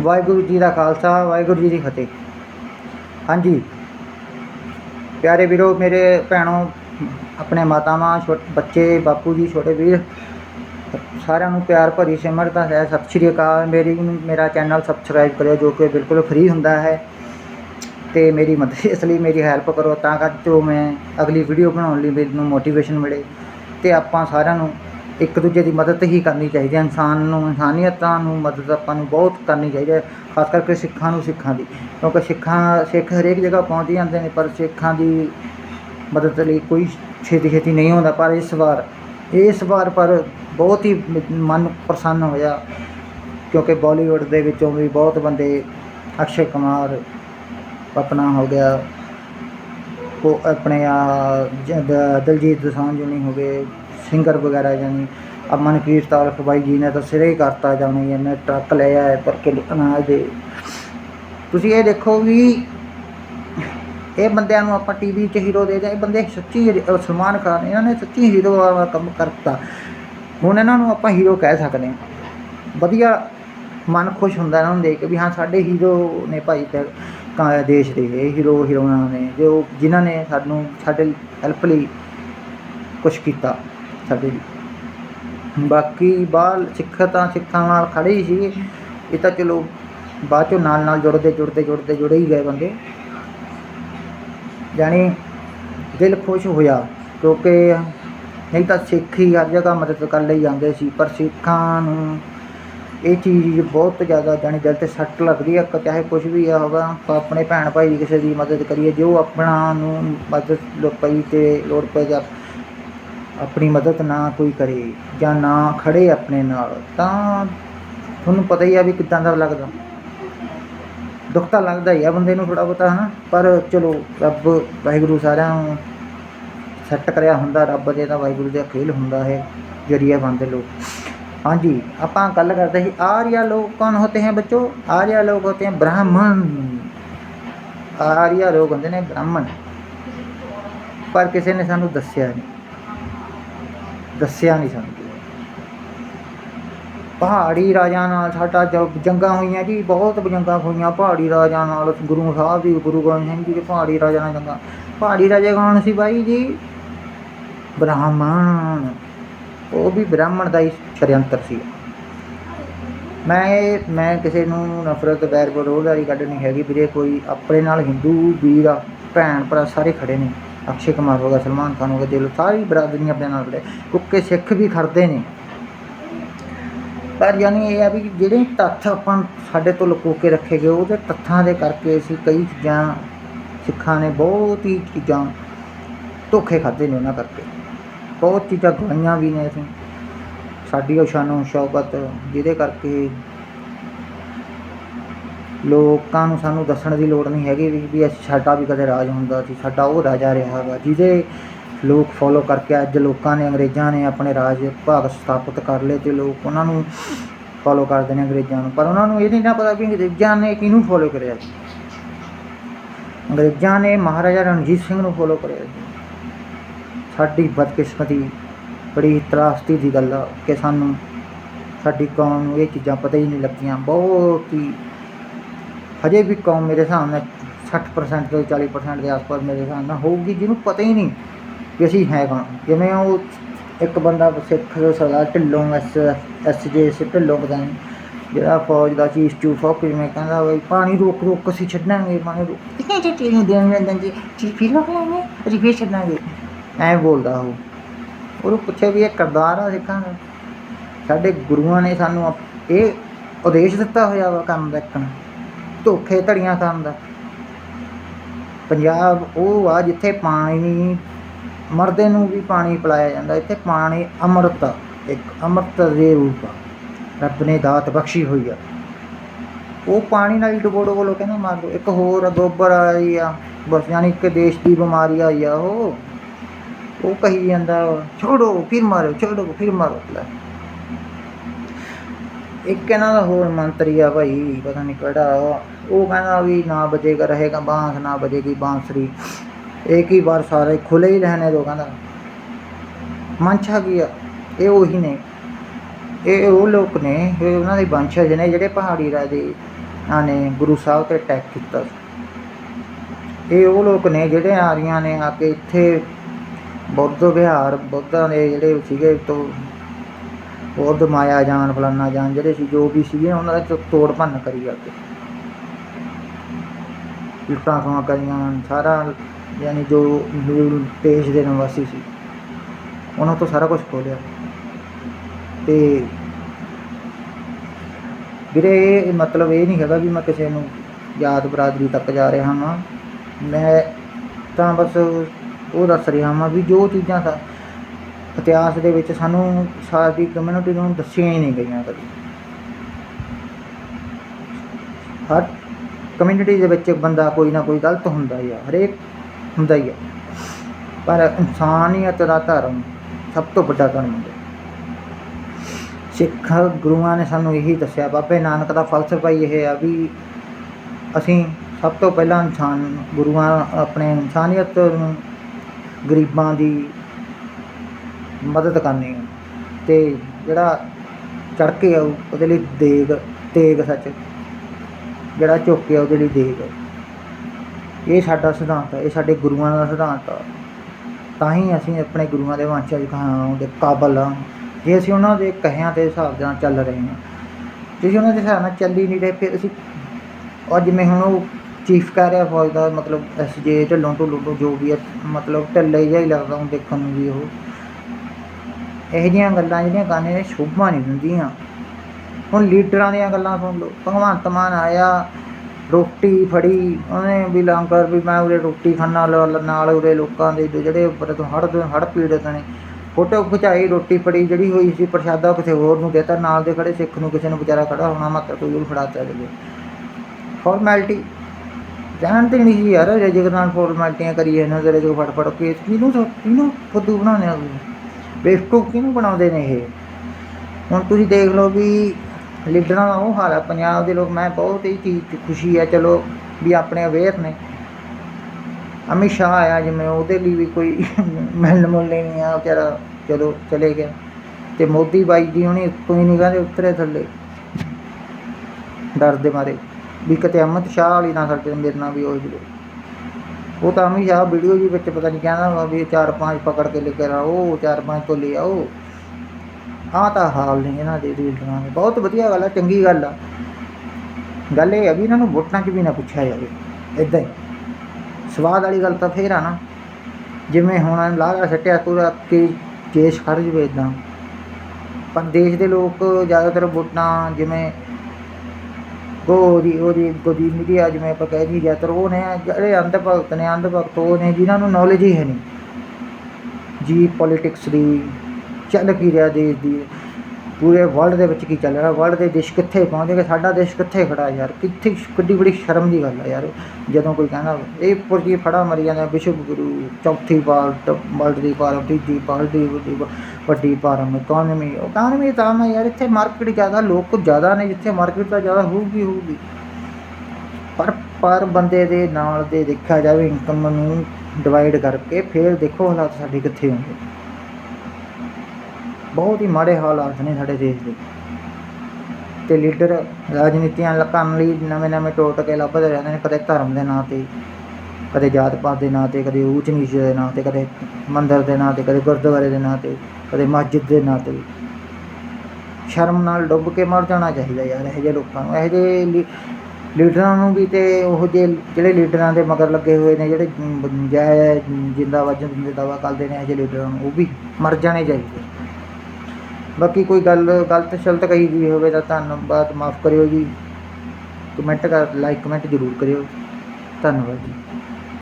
ਵਾਹਿਗੁਰੂ ਜੀ ਦਾ ਖਾਲਸਾ, ਵਾਹਿਗੁਰੂ ਜੀ ਦੀ ਫਤਿਹ। ਹਾਂਜੀ। ਪਿਆਰੇ ਵੀਰੋ, ਮੇਰੇ ਭੈਣੋ, ਆਪਣੇ ਮਾਤਾਵਾਂ, ਛੋਟੇ, ਬੱਚੇ, ਬਾਪੂ ਜੀ, ਛੋਟੇ ਵੀਰ, ਸਾਰਿਆਂ ਨੂੰ ਪਿਆਰ ਭਰੀ ਸਿਮਰਤਾ ਹੈ। ਸਤਿ ਸ਼੍ਰੀ ਅਕਾਲ। ਮੇਰੀ, ਮੇਰਾ ਚੈਨਲ ਸਬਸਕ੍ਰਾਈਬ ਕਰਿਓ, ਜੋ ਕਿ ਬਿਲਕੁਲ ਫ੍ਰੀ ਹੁੰਦਾ ਹੈ। ਤੇ ਮੇਰੀ ਮਦਦ, ਇਸ ਲਈ ਮੇਰੀ ਹੈਲਪ ਕਰੋ, ਤਾਂ ਕਿ ਜੋ ਮੈਂ ਅਗਲੀ ਵੀਡੀਓ ਬਣਾਉਣ ਲਈ ਮੈਨੂੰ ਮੋਟੀਵੇਸ਼ਨ ਮਿਲੇ। ਤੇ ਆਪਾਂ ਸਾਰਿਆਂ ਨੂੰ ਇੱਕ ਦੂਜੇ ਦੀ ਮਦਦ ਹੀ ਕਰਨੀ ਚਾਹੀਦੀ ਹੈ। ਇਨਸਾਨ ਨੂੰ, ਇਨਸਾਨੀਅਤਾਂ ਨੂੰ ਮਦਦ ਆਪਾਂ ਨੂੰ ਬਹੁਤ ਕਰਨੀ ਚਾਹੀਦੀ ਹੈ, ਖਾਸ ਕਰਕੇ ਸਿੱਖਾਂ ਨੂੰ, ਸਿੱਖਾਂ ਦੀ। ਕਿਉਂਕਿ ਸਿੱਖਾਂ, ਸਿੱਖ ਹਰੇਕ ਜਗ੍ਹਾ ਪਹੁੰਚ ਜਾਂਦੇ ਨੇ, ਪਰ ਸਿੱਖਾਂ ਦੀ ਮਦਦ ਲਈ ਕੋਈ ਛੇਤੀ ਛੇਤੀ ਨਹੀਂ ਹੁੰਦਾ ਪਰ ਇਸ ਵਾਰ ਇਸ ਵਾਰ ਪਰ ਬਹੁਤ ਹੀ ਮਨ ਪ੍ਰਸੰਨ ਹੋਇਆ। ਕਿਉਂਕਿ ਬਾਲੀਵੁੱਡ ਦੇ ਵਿੱਚੋਂ ਵੀ ਬਹੁਤ ਬੰਦੇ, ਅਕਸ਼ੇ ਕੁਮਾਰ ਆਪਣਾ ਹੋ ਗਿਆ। ਉਹ ਆਪਣੇ ਆ ਦਲਜੀਤ ਦੋਸਾਂਝ ਨਹੀਂ ਹੋ ਗਏ। ਸਿੰਗਰ ਵਗੈਰਾ ਜਾਨੀ ਅਮਨਕੀਰ ਤਾਲਕ ਬਾਈ ਜੀ ਨੇ ਤਾਂ ਸਿਰੇ ਹੀ ਕਰਤਾ ਜਾਣੀ, ਇਹਨੇ ਟਰੱਕ ਲੈ ਆਏ ਪਰ ਕਿ ਅਨਾਜ ਦੇ ਤੁਸੀਂ ਇਹ ਦੇਖੋ ਵੀ ਇਹ ਬੰਦਿਆਂ ਨੂੰ ਆਪਾਂ ਟੀਵੀ 'ਚ ਹੀਰੋ ਦੇ ਦੇ ਇਹ ਬੰਦੇ ਸੱਚੀ ਹੀਰ- ਅਹ ਸਲਮਾਨ ਖਾਨ, ਇਹਨਾਂ ਨੇ ਸੱਚੀ ਹੀਰੋ ਵਾਲਾ ਕੰਮ ਕਰਤਾ। ਹੁਣ ਇਹਨਾਂ ਨੂੰ ਆਪਾਂ ਹੀਰੋ ਕਹਿ ਸਕਦੇ ਹਾਂ। ਵਧੀਆ ਮਨ ਖੁਸ਼ ਹੁੰਦਾ ਇਹਨਾਂ ਨੂੰ ਦੇਖ ਕੇ ਵੀ ਹਾਂ, ਸਾਡੇ ਹੀਰੋ ਨੇ ਭਾਈ ਤੇ ਦੇਸ਼ ਦੇ, ਇਹ ਹੀਰੋ ਹੀਰੋਇਨਾਂ ਨੇ, ਜੋ ਜਿਨ੍ਹਾਂ ਨੇ ਸਾਨੂੰ ਸਾਡੇ ਹੈਲਪ ਲਈ ਕੁਝ ਕੀਤਾ। ਸਾਡੇ ਲਈ ਬਾਕੀ ਬਾਹਰ ਸਿੱਖ ਤਾਂ ਸਿੱਖਾਂ ਨਾਲ ਖੜੇ ਹੀ ਸੀ ਇਹ ਤਾਂ ਚਲੋ ਬਾਅਦ ਚੋਂ ਨਾਲ ਨਾਲ ਜੁੜਦੇ ਜੁੜਦੇ ਜੁੜਦੇ ਜੁੜੇ ਹੀ ਗਏ ਬੰਦੇ। ਜਾਣੀ ਦਿਲ ਖੁਸ਼ ਹੋਇਆ ਕਿਉਂਕਿ ਨਹੀਂ ਤਾਂ ਸਿੱਖ ਹੀ ਹਰ ਜਗ੍ਹਾ ਮਦਦ ਕਰਨ ਲਈ ਜਾਂਦੇ ਸੀ, ਪਰ ਸਿੱਖਾਂ ਨੂੰ ਇਹ ਚੀਜ਼ ਬਹੁਤ ਜ਼ਿਆਦਾ ਜਾਣੀ ਦਿਲ ਤੇ ਸੱਟ ਲੱਗਦੀ ਹੈ ਚਾਹੇ ਕੁਝ ਵੀ ਆ ਹੋਗਾ ਆਪਣੇ ਭੈਣ ਭਾਈ ਕਿਸੇ ਦੀ ਮਦਦ ਕਰੀਏ, ਜੋ ਆਪਣਾ ਨੂੰ ਮਦਦ ਲੋੜ ਪਈ ਤੇ ਲੋੜ ਪੈ ਜਾ ਆਪਣੀ ਮਦਦ ਨਾ ਕੋਈ ਕਰੇ ਜਾਂ ਨਾ ਖੜੇ ਆਪਣੇ ਨਾਲ, ਤਾਂ ਤੁਹਾਨੂੰ ਪਤਾ ਹੀ ਆ ਵੀ ਕਿੱਦਾਂ ਦਾ ਲੱਗਦਾ। ਦੁੱਖ ਤਾਂ ਲੱਗਦਾ ਹੀ ਆ ਬੰਦੇ ਨੂੰ ਥੋੜਾ ਬਤਾ ਹਨਾ? ਪਰ ਚਲੋ, ਰੱਬ ਵਾਹਿਗੁਰੂ ਸਾਰਿਆਂ ਨੂੰ ਸੈੱਟ ਕਰਿਆ ਹੁੰਦਾ, ਰੱਬ ਦੇ ਤਾਂ ਵਾਹਿਗੁਰੂ ਦੇ ਖੇਲ ਹੁੰਦਾ ਹੈ ਜਰੀਆ ਬੰਦੇ ਲੋਕ ਹਾਂਜੀ, ਆਪਾਂ ਗੱਲ ਕਰਦੇ ਸੀ, ਆਰੀਆ ਲੋਕ ਕੌਣ ਹੁੰਦੇ ਹਨ ਬੱਚੋ? ਆਰੀਆ ਲੋਕ ਹੁੰਦੇ ਹਨ ਬ੍ਰਾਹਮਣ। ਆਰੀਆ ਲੋਕ ਹੁੰਦੇ ਨੇ ਬ੍ਰਾਹਮਣ। ਪਰ ਕਿਸੇ ਨੇ ਸਾਨੂੰ ਦੱਸਿਆ ਨਹੀਂ। ਦੱਸਿਆ ਨਹੀਂ ਸਾਨੂੰ ਪਹਾੜੀ ਰਾਜਾ ਨਾਲ ਸਾਡਾ ਜੰਗਾਂ ਹੋਈਆਂ ਜੀ ਬਹੁਤ ਜੰਗਾਂ ਹੋਈਆਂ ਪਹਾੜੀ ਰਾਜਾ ਨਾਲ ਗੁਰੂ ਸਾਹਿਬ ਦੀ ਗੁਰੂ ਗੋਬਿੰਦ ਸਿੰਘ ਜੀ ਦੇ ਪਹਾੜੀ ਰਾਜਾ ਨਾਲ ਜੰਗਾਂ। ਪਹਾੜੀ ਰਾਜਾ ਕੌਣ ਸੀ ਬਾਈ ਜੀ? ਬ੍ਰਾਹਮਣ। ਉਹ ਵੀ ਬ੍ਰਾਹਮਣ ਦਾ ਹੀ ਸ਼ਰਯੰਤਰ ਸੀ। ਮੈਂ ਇਹ- ਮੈਂ ਕਿਸੇ ਨੂੰ ਨਫ਼ਰਤ ਬੈਰ ਵਿਰੋਧ ਵਾਲੀ ਕੱਢ ਨਹੀਂ ਹੈਗੀ ਵੀਰੇ। ਕੋਈ ਆਪਣੇ ਨਾਲ ਹਿੰਦੂ ਵੀਰ ਆ, ਭੈਣ ਭਰਾ ਸਾਰੇ ਖੜੇ ਨੇ। ਅਕਸ਼ੇ ਕੁਮਾਰ ਹੋ ਗਿਆ, ਸਲਮਾਨ ਖਾਨ ਹੋ ਗਿਆ ਦਿਲ ਸਾਰੀ ਬਰਾਦਰੀਆਂ ਆਪਣੇ ਨਾਲ ਖੜੇ। ਕੁੱਕੇ ਸਿੱਖ ਵੀ ਖੜਦੇ ਨੇ। ਪਰ ਯਾਨੀ ਇਹ ਆ ਵੀ ਜਿਹੜੇ ਤੱਥ ਆਪਾਂ ਸਾਡੇ ਤੋਂ ਲੁਕੋ ਕੇ ਰੱਖੇ ਗਏ, ਉਹਦੇ ਤੱਥਾਂ ਦੇ ਕਰਕੇ ਅਸੀਂ ਕਈ ਚੀਜ਼ਾਂ ਸਿੱਖਾਂ ਨੇ, ਬਹੁਤ ਹੀ ਚੀਜ਼ਾਂ ਧੋਖੇ ਖਾਦੇ ਨੇ ਉਹਨਾਂ ਕਰਕੇ। ਬਹੁਤ ਚੀਜ਼ਾਂ ਗਵਾਈਆਂ ਵੀ ਨੇ ਅਸੀਂ। ਸਾਡੀ ਉਹ ਸ਼ਾਨੋ ਸ਼ੌਕਤ ਜਿਹਦੇ ਕਰਕੇ ਲੋਕਾਂ ਨੂੰ ਸਾਨੂੰ ਦੱਸਣ ਦੀ ਲੋੜ ਨਹੀਂ ਹੈਗੀ ਵੀ ਵੀ ਅਸੀਂ ਸਾਡਾ ਵੀ ਕਦੇ ਰਾਜ ਹੁੰਦਾ ਸੀ ਸਾਡਾ ਉਹ ਰਾਜਾ ਰਿਹਾ ਵਾ। ਜਿਹਦੇ ਲੋਕ ਫੋਲੋ ਕਰਕੇ ਅੱਜ ਲੋਕਾਂ ਨੇ, ਅੰਗਰੇਜ਼ਾਂ ਨੇ ਆਪਣੇ ਰਾਜ ਭਾਗ ਸਥਾਪਿਤ ਕਰ ਲਏ ਤੇ ਲੋਕ ਉਹਨਾਂ ਨੂੰ ਫੋਲੋ ਕਰਦੇ ਨੇ ਅੰਗਰੇਜ਼ਾਂ ਨੂੰ। ਪਰ ਉਹਨਾਂ ਨੂੰ ਇਹ ਨਹੀਂ ਨਾ ਪਤਾ ਵੀ ਅੰਗਰੇਜ਼ਾਂ ਨੇ ਕਿਹਨੂੰ ਫੋਲੋ ਕਰਿਆ ਸੀ। ਅੰਗਰੇਜ਼ਾਂ ਨੇ ਮਹਾਰਾਜਾ ਰਣਜੀਤ ਸਿੰਘ ਨੂੰ ਫੋਲੋ ਕਰਿਆ ਸੀ। ਸਾਡੀ ਬਦਕਿਸਮਤੀ ਬੜੀ ਤਰਾਸਦੀ ਦੀ ਗੱਲ ਆ ਕਿ ਸਾਨੂੰ ਸਾਡੀ ਕੌਮ ਨੂੰ ਇਹ ਚੀਜ਼ਾਂ ਪਤਾ ਹੀ ਨਹੀਂ ਲੱਗੀਆਂ। ਬਹੁਤ ਹੀ ਹਜੇ ਵੀ ਕੌਮ ਮੇਰੇ ਹਿਸਾਬ ਨਾਲ 60% ਤੋਂ 40% ਦੇ ਆਸ-ਪਾਸ ਮੇਰੇ ਹਿਸਾਬ ਨਾਲ ਹੋਊਗੀ, ਜਿਹਨੂੰ ਪਤਾ ਹੀ ਨਹੀਂ ਕਿ ਅਸੀਂ ਹੈ ਕੌਣ। ਜਿਵੇਂ ਉਹ ਇੱਕ ਬੰਦਾ ਸਿੱਖ ਸਰਦਾਰ Dhillon S S J S Dhillon ਪਤਾ ਨਹੀਂ ਜਿਹੜਾ ਫੌਜ ਦਾ ਚੀਫ ਚੂਫ ਆ, ਉਹ ਕਿਵੇਂ ਕਹਿੰਦਾ ਬਈ ਪਾਣੀ ਰੋਕ ਰੋਕ, ਅਸੀਂ ਛੱਡਾਂਗੇ, ਪਾਣੀ ਰੋਕ। ਕਿੰਨੇ ਤੇ ਤੇਰੀ ਦੇਣ ਲੈਂਦੇ ਜੀ ਚੀਫ ਫਿਰ ਰੋਕ ਅਸੀਂ ਫਿਰ ਛੱਡਾਂਗੇ। ਐਂ ਬੋਲਦਾ ਉਹ। ਉਹਨੂੰ ਪੁੱਛਿਆ ਵੀ ਇਹ ਕਰਦਾਰ ਆ ਸਿੱਖਾਂ ਦਾ? ਸਾਡੇ ਗੁਰੂਆਂ ਨੇ ਸਾਨੂੰ ਅਪ- ਇਹ ਉਦੇਸ਼ ਦਿੱਤਾ ਹੋਇਆ ਵਾ ਕੰਮ ਦਾ ਇੱਕਣ ਧੋਖੇ ਧੜੀਆਂ ਕਰਨ ਦਾ। ਪੰਜਾਬ ਉਹ ਆ ਜਿੱਥੇ ਪਾਣੀ ਮਰਦੇ ਨੂੰ ਵੀ ਪਾਣੀ ਪਿਲਾਇਆ ਜਾਂਦਾ। ਇੱਥੇ ਪਾਣੀ ਅੰਮ੍ਰਿਤ ਇੱਕ ਅੰਮ੍ਰਿਤ ਦੇ ਰੂਪ ਆ। ਰੱਬ ਨੇ ਦਾਤ ਬਖਸ਼ੀ ਹੋਈ ਆ। ਉਹ ਪਾਣੀ ਨਾਲ ਹੀ ਡੁਬੋ ਡੁਬੋ ਕਹਿੰਦਾ ਮਾਰ ਦੋ। ਇੱਕ ਹੋਰ ਆ, ਗੋਬਰ ਆਈ ਆ ਬਸ ਯਾਨੀ ਇੱਕ ਦੇਸ਼ ਦੀ ਬਿਮਾਰੀ ਆਈ ਆ ਉਹ। ਉਹ ਕਹੀ ਜਾਂਦਾ ਛੋੜੋ ਫਿਰ ਮਾਰੋ ਛੋੜੋ ਫਿਰ ਮਾਰੋ। ਇੱਕ ਇਹਨਾਂ ਦਾ ਹੋਰ ਮੰਤਰੀ ਆ ਭਾਈ, ਪਤਾ ਨਹੀਂ ਕਿਹੜਾ ਉਹ। ਕਹਿੰਦਾ ਵੀ ਨਾ ਬਜੇਗਾ ਰਹੇਗਾ ਬਾਂਸ, ਨਾ ਬਜੇਗੀ ਬਾਂਸਰੀ। ਇੱਕ ਹੀ ਵਾਰ ਸਾਰੇ ਖੁੱਲੇ ਹੀ ਰਹਿਣੇ ਦੋ ਕਹਿੰਦਾ। ਮਨਸ਼ਾ ਕੀ ਆ? ਇਹ ਉਹੀ ਨੇ। ਇਹ ਉਹ ਲੋਕ ਨੇ, ਇਹ ਉਹਨਾਂ ਦੇ ਵੰਸ਼ਜ ਨੇ ਜਿਹੜੇ ਪਹਾੜੀ ਰਾਜੇ ਨੇ, ਗੁਰੂ ਸਾਹਿਬ ਤੇ ਅਟੈਕ ਕੀਤਾ ਸੀ। ਇਹ ਉਹ ਲੋਕ ਨੇ ਜਿਹੜੇ ਆਰੀਆਂ ਨੇ ਆ ਕੇ ਇੱਥੇ ਬੁੱਧ ਵਿਹਾਰ, ਬੁੱਧਾਂ ਦੇ ਜਿਹੜੇ ਸੀਗੇ ਤੋਂ ਬੁੱਧ ਦਮਾਇਆ ਜਾਨ ਫਲਾਨਾ ਜਾਨ ਜਿਹੜੇ ਸੀ, ਜੋ ਵੀ ਸੀਗੇ, ਉਹਨਾਂ ਦਾ ਤੋੜ ਭੰਨ ਕਰੀ ਆ ਕੇ ਲੁੱਟਾਂ ਖੋਹਾਂ ਕਰੀਆਂ, ਸਾਰਾ ਯਾਨੀ ਜੋ ਦੇਸ਼ ਦੇ ਨਿਵਾਸੀ ਸੀ, ਉਹਨਾਂ ਤੋਂ ਸਾਰਾ ਕੁਝ ਖੋਲਿਆ ਤੇ ਵੀਰੇ, ਇਹ ਮਤਲਬ ਇਹ ਨਹੀਂ ਹੈਗਾ ਵੀ ਮੈਂ ਕਿਸੇ ਨੂੰ ਯਾਦ ਬਰਾਦਰੀ ਤੱਕ ਜਾ ਰਿਹਾ ਹਾਂ। ਮੈਂ ਤਾਂ ਬਸ ਉਹ ਦੱਸ ਰਿਹਾ ਹਾਂ ਵੀ ਜੋ ਚੀਜ਼ਾਂ ਸਾ ਇਤਿਹਾਸ ਦੇ ਵਿੱਚ ਸਾਨੂੰ ਸਾਡੀ ਕਮਿਊਨਿਟੀ ਨੂੰ ਦੱਸੀਆਂ ਹੀ ਨਹੀਂ ਗਈਆਂ ਕਦੀ। ਹਰ ਕਮਿਊਨਿਟੀ ਦੇ ਵਿੱਚ ਬੰਦਾ ਕੋਈ ਨਾ ਕੋਈ ਗਲਤ ਹੁੰਦਾ ਹੀ ਆ, ਹਰੇਕ ਹੁੰਦਾ ਹੀ ਆ। ਪਰ ਇਨਸਾਨੀਅਤ ਦਾ ਧਰਮ, ਸਭ ਤੋਂ ਵੱਡਾ ਧਰਮ ਹੁੰਦਾ। ਸਿੱਖ ਗੁਰੂਆਂ ਨੇ ਸਾਨੂੰ ਇਹੀ ਦੱਸਿਆ, ਬਾਬੇ ਨਾਨਕ ਦਾ ਫਲਸਫਾ ਹੀ ਇਹ ਆ ਵੀ ਅਸੀਂ ਸਭ ਤੋਂ ਪਹਿਲਾਂ ਇਨਸਾਨ, ਗੁਰੂਆਂ ਆਪਣੇ ਇਨਸਾਨੀਅਤ ਨੂੰ ਗਰੀਬਾਂ ਦੀ ਮਦਦ ਕਰਨੀ ਅਤੇ ਜਿਹੜਾ ਚੜ੍ਹ ਕੇ ਆਊ, ਉਹਦੇ ਲਈ ਦੇਗ, ਤੇਗ ਸੱਚ। ਜਿਹੜਾ ਝੁੱਕ ਕੇ ਉਹਦੇ ਲਈ ਦੇਗ। ਇਹ ਸਾਡਾ ਸਿਧਾਂਤ ਹੈ, ਇਹ ਸਾਡੇ ਗੁਰੂਆਂ ਦਾ ਸਿਧਾਂਤ ਆ। ਤਾਂ ਹੀ ਅਸੀਂ ਆਪਣੇ ਗੁਰੂਆਂ ਦੇ ਵੰਸ਼ਜ ਕਹਾਉਣ ਦੇ ਕਾਬਲ ਆ। ਜੇ ਅਸੀਂ ਉਹਨਾਂ ਦੇ ਕਹਿਆਂ ਦੇ ਹਿਸਾਬ ਨਾਲ ਚੱਲ ਰਹੇ ਹਾਂ। ਜੇ ਅਸੀਂ ਉਹਨਾਂ ਦੇ ਹਿਸਾਬ ਨਾਲ ਚੱਲੀ ਨਹੀਂ ਰਹੇ, ਫਿਰ ਅਸੀਂ ਔਰ ਜਿਵੇਂ ਹੁਣ ਉਹ ਚੀਫ ਕਹਿ ਰਿਹਾ ਫੌਜ ਦਾ ਮਤਲਬ ਐਸ ਜੇ ਢਿੱਲੋਂ ਢੁੱਲੋਂ ਜੋ ਵੀ ਹੈ, ਮਤਲਬ ਢਿੱਲੇ ਜਿਹਾ ਹੀ ਲੱਗਦਾ ਹੁਣ ਦੇਖਣ ਨੂੰ ਵੀ ਉਹ। ਇਹੋ ਜਿਹੀਆਂ ਗੱਲਾਂ ਜਿਹੜੀਆਂ ਗਾਣੇ ਨੇ ਸ਼ੋਭਾ ਨਹੀਂ ਦਿੰਦੀਆਂ ਹੁਣ ਲੀਡਰਾਂ ਦੀਆਂ ਗੱਲਾਂ ਸੁਣ ਲਓ, ਭਗਵੰਤ ਮਾਨ ਆਇਆ, ਰੋਟੀ ਫੜੀ, ਉਹਨੇ ਵੀ ਲੰਗਰ ਵੀ ਮੈਂ ਉਰੇ ਰੋਟੀ ਖਾਣਾ ਨਾਲ ਉਰੇ ਲੋਕਾਂ ਦੇ ਜਿਹੜੇ ਉੱਪਰ ਤੋਂ ਹੜ੍ਹ ਤੋਂ ਹੜ੍ਹ ਪੀੜਤ ਨੇ, ਫੋਟੋ ਖਿਚਾਈ, ਰੋਟੀ ਫੜੀ, ਜਿਹੜੀ ਹੋਈ ਸੀ ਪ੍ਰਸ਼ਾਦਾ ਕਿਸੇ ਹੋਰ ਨੂੰ ਦੇਤਾ, ਨਾਲ ਦੇ ਖੜੇ ਸਿੱਖ ਨੂੰ ਕਿਸੇ ਨੂੰ ਵਿਚਾਰਾ ਖੜਾ ਹੋਣਾ, ਮਾਤਰ ਕੋਈ ਉਹ ਫੜਾਤਾ ਜਗੇ ਫਾਰਮੈਲਿਟੀ ਜਾਣਦੇ ਨਹੀਂ ਸੀ ਯਾਰ ਜੇ ਜਗਰ ਫਾਰਮੈਲਿਟੀਆਂ ਕਰੀਏ ਇਹਨਾਂ ਦੇ ਜੋ ਫੜ ਕੇ, ਕਿਹਨੂੰ ਸੋ- ਕਿਹਨੂੰ ਫੁੱਦੂ ਬਣਾਉਂਦੇ ਆ ਬੇਵਕੂਫ ਕਿਹਨੂੰ ਬਣਾਉਂਦੇ ਨੇ ਇਹ? ਹੁਣ ਤੁਸੀਂ ਦੇਖ ਲਓ ਵੀ ਲੀਡਰਾਂ ਦਾ ਉਹ ਹਾਲ ਹੈ ਪੰਜਾਬ ਦੇ ਲੋਕ, ਮੈਂ ਬਹੁਤ ਹੀ ਚੀਜ਼ 'ਚ ਖੁਸ਼ੀ ਹੈ ਚਲੋ ਵੀ ਆਪਣੇ ਅਵੇਅਰ ਨੇ। ਅਮਿਤ ਸ਼ਾਹ ਆਇਆ ਜਿਵੇਂ, ਉਹਦੇ ਲਈ ਵੀ ਕੋਈ ਮਿਲਣ ਮੁੱਲ ਨਹੀਂ ਆ, ਵਿਚਾਰਾ ਚਲੋ ਚਲੇ ਗਿਆ। ਤੇ ਮੋਦੀ ਬਾਈ ਜੀ ਉਹਨੇ ਉੱਤੋਂ ਹੀ ਨਹੀਂ ਕਹਿੰਦੇ ਉਤਰੇ ਥੱਲੇ। ਡਰ ਦੇ ਮਾਰੇ। ਵੀ ਕਿਤੇ ਅਮਿਤ ਸ਼ਾਹ ਵਾਲੀ ਨਾ ਸਾਡੇ ਮੇਰੇ ਨਾਲ ਵੀ ਉਹ ਜਵੇ ਉਹ ਤਾਂ ਹਮੇਸ਼ਾ ਵੀਡੀਓ ਜੀ ਵਿੱਚ ਪਤਾ ਨਹੀਂ ਕਹਿੰਦਾ ਵਾ ਵੀ ਚਾਰ ਪੰਜ ਪਕੜ ਕੇ ਲੈ ਕੇ ਆਓ ਚਾਰ ਪੰਜ ਤੋਂ ਲੈ ਆਓ। ਆਹ ਤਾਂ ਹਾਲ ਨਹੀਂ ਇਹਨਾਂ ਦੇ ਲੀਡਰਾਂ ਦੇ। ਬਹੁਤ ਵਧੀਆ ਗੱਲ ਆ, ਚੰਗੀ ਗੱਲ ਆ। ਗੱਲ ਇਹ ਆ ਵੀ ਇਹਨਾਂ ਨੂੰ ਵੋਟਾਂ 'ਚ ਵੀ ਨਾ ਪੁੱਛਿਆ ਜਾਵੇ ਇਦਾਂ ਹੀ। ਸਵਾਦ ਵਾਲੀ ਗੱਲ ਤਾਂ ਫੇਰ ਆ ਨਾ। ਜਿਵੇਂ ਹੁਣ ਲਾਗਾ ਸੱਟਿਆ ਪੂਰਾ ਕੇ ਕੇਸ ਖੜ ਜਵੇ ਇਦਾਂ ਪਰ ਦੇਸ਼ ਦੇ ਲੋਕ ਜ਼ਿਆਦਾਤਰ ਵੋਟਾਂ ਜਿਵੇਂ ਉਹਦੀ ਉਹਦੀ ਗੋਦੀ ਮੀਡੀਆ ਜਿਵੇਂ ਆਪਾਂ ਕਹਿ ਜੀ ਜ਼ਿਆਦਾਤਰ ਉਹ ਨੇ ਜਿਹੜੇ ਅੰਧ ਭਗਤ ਨੇ, ਅੰਧ ਭਗਤ ਉਹ ਨੇ, ਜਿਨ੍ਹਾਂ ਨੂੰ ਨੌਲੇਜ ਹੀ ਹੈ ਨਹੀਂ। ਜੀ ਪੋਲਿਟਿਕਸ ਦੀ, ਚੱਲ ਕੀ ਰਿਹਾ ਦੇਸ਼ ਦੀ। ਪੂਰੇ ਵਰਲਡ ਦੇ ਵਿੱਚ ਕੀ ਚੱਲ ਰਿਹਾ? ਵਰਲਡ ਦੇ ਦੇਸ਼ ਕਿੱਥੇ ਪਹੁੰਚ ਗਏ ਸਾਡਾ ਦੇਸ਼ ਕਿੱਥੇ ਖੜਾ ਯਾਰ? ਕਿੱਥੇ ਕਿੱਡੀ ਬੜੀ ਸ਼ਰਮ ਦੀ ਗੱਲ ਹੈ ਯਾਰ। ਜਦੋਂ ਕੋਈ ਕਹਿੰਦਾ, ਇਹ ਪੁਰਜੀ ਫੜਾ ਮਰੀ ਜਾਂਦਾ ਵਿਸ਼ਵ ਗੁਰੂ, ਚੌਥੀ ਪਾਰਟ ਵਰਲਡ ਦੀ ਪਾਰ ਤੀਜੀ ਪਾਰਟੀ ਵੱਡੀ ਵੱਡੀ ਪਾਰਮ ਇਕਨੋਮੀ ਇਕਨੋਮੀ ਤਾਂ ਮੈਂ ਯਾਰ, ਇੱਥੇ ਮਾਰਕੀਟ ਜ਼ਿਆਦਾ, ਲੋਕ ਜ਼ਿਆਦਾ ਨੇ, ਜਿੱਥੇ ਮਾਰਕੀਟ ਤਾਂ ਜ਼ਿਆਦਾ ਹੋਊਗੀ ਹੋਊਗੀ। ਪਰ ਪਰ ਬੰਦੇ ਦੇ ਨਾਲ ਦੇ ਦੇਖਿਆ ਜਾਵੇ ਇਨਕਮ ਨੂੰ ਡਿਵਾਈਡ ਕਰਕੇ ਫਿਰ ਦੇਖੋ ਹਾਲਾਤ ਸਾਡੇ ਕਿੱਥੇ ਹੋਣਗੇ। ਬਹੁਤ ਹੀ ਮਾੜੇ ਹਾਲਾਤ ਨੇ ਸਾਡੇ ਦੇਸ਼ ਦੇ। ਤੇ ਲੀਡਰ ਰਾਜਨੀਤੀਆਂ ਕਰਨ ਲਈ ਨਵੇਂ ਨਵੇਂ ਟੋਟਕੇ ਲੱਭਦੇ ਰਹਿੰਦੇ ਨੇ ਕਦੇ ਧਰਮ ਦੇ ਨਾਂ ਤੇ ਕਦੇ ਜਾਤ ਪਾਤ ਦੇ ਨਾਂ ਤੇ ਕਦੇ ਊਚ ਨੀਚ ਦੇ ਨਾਂ ਤੇ ਕਦੇ ਮੰਦਰ ਦੇ ਨਾਂ ਤੇ ਕਦੇ ਗੁਰਦੁਆਰੇ ਦੇ ਨਾਂ ਤੇ ਕਦੇ ਮਸਜਿਦ ਦੇ ਨਾਂ ਤੇ। ਸ਼ਰਮ ਨਾਲ ਡੁੱਬ ਕੇ ਮਰ ਜਾਣਾ ਚਾਹੀਦਾ ਯਾਰ ਇਹੋ ਜਿਹੇ ਲੋਕਾਂ ਨੂੰ ਇਹੋ ਜਿਹੇ ਲੀ- ਲੀਡਰਾਂ ਨੂੰ ਵੀ ਤੇ ਉਹ ਜਿਹੇ ਜਿਹੜੇ ਲੀਡਰਾਂ ਦੇ ਮਗਰ ਲੱਗੇ ਹੋਏ ਨੇ ਜਿਹੜੇ ਮ, ਜੈ ਜਿੰਦਾ ਵਜਨ ਕਰਦੇ ਨੇ ਇਹੋ ਜਿਹੇ ਲੀਡਰਾਂ ਨੂੰ ਉਹ ਵੀ ਮਰ ਜਾਣੇ ਚਾਹੀਦੇ। ਬਾਕੀ ਕੋਈ ਗੱਲ, ਗਲਤ ਸ਼ਲਤ ਕਹੀ ਗਈ ਹੋਵੇ ਤਾਂ ਧੰਨਵਾਦ, ਮਾਫ ਕਰਿਓ ਜੀ। ਕਮੈਂਟ ਕਰ ਲਾਈਕ ਕਮੈਂਟ ਜ਼ਰੂਰ ਕਰਿਓ। ਧੰਨਵਾਦ ਜੀ।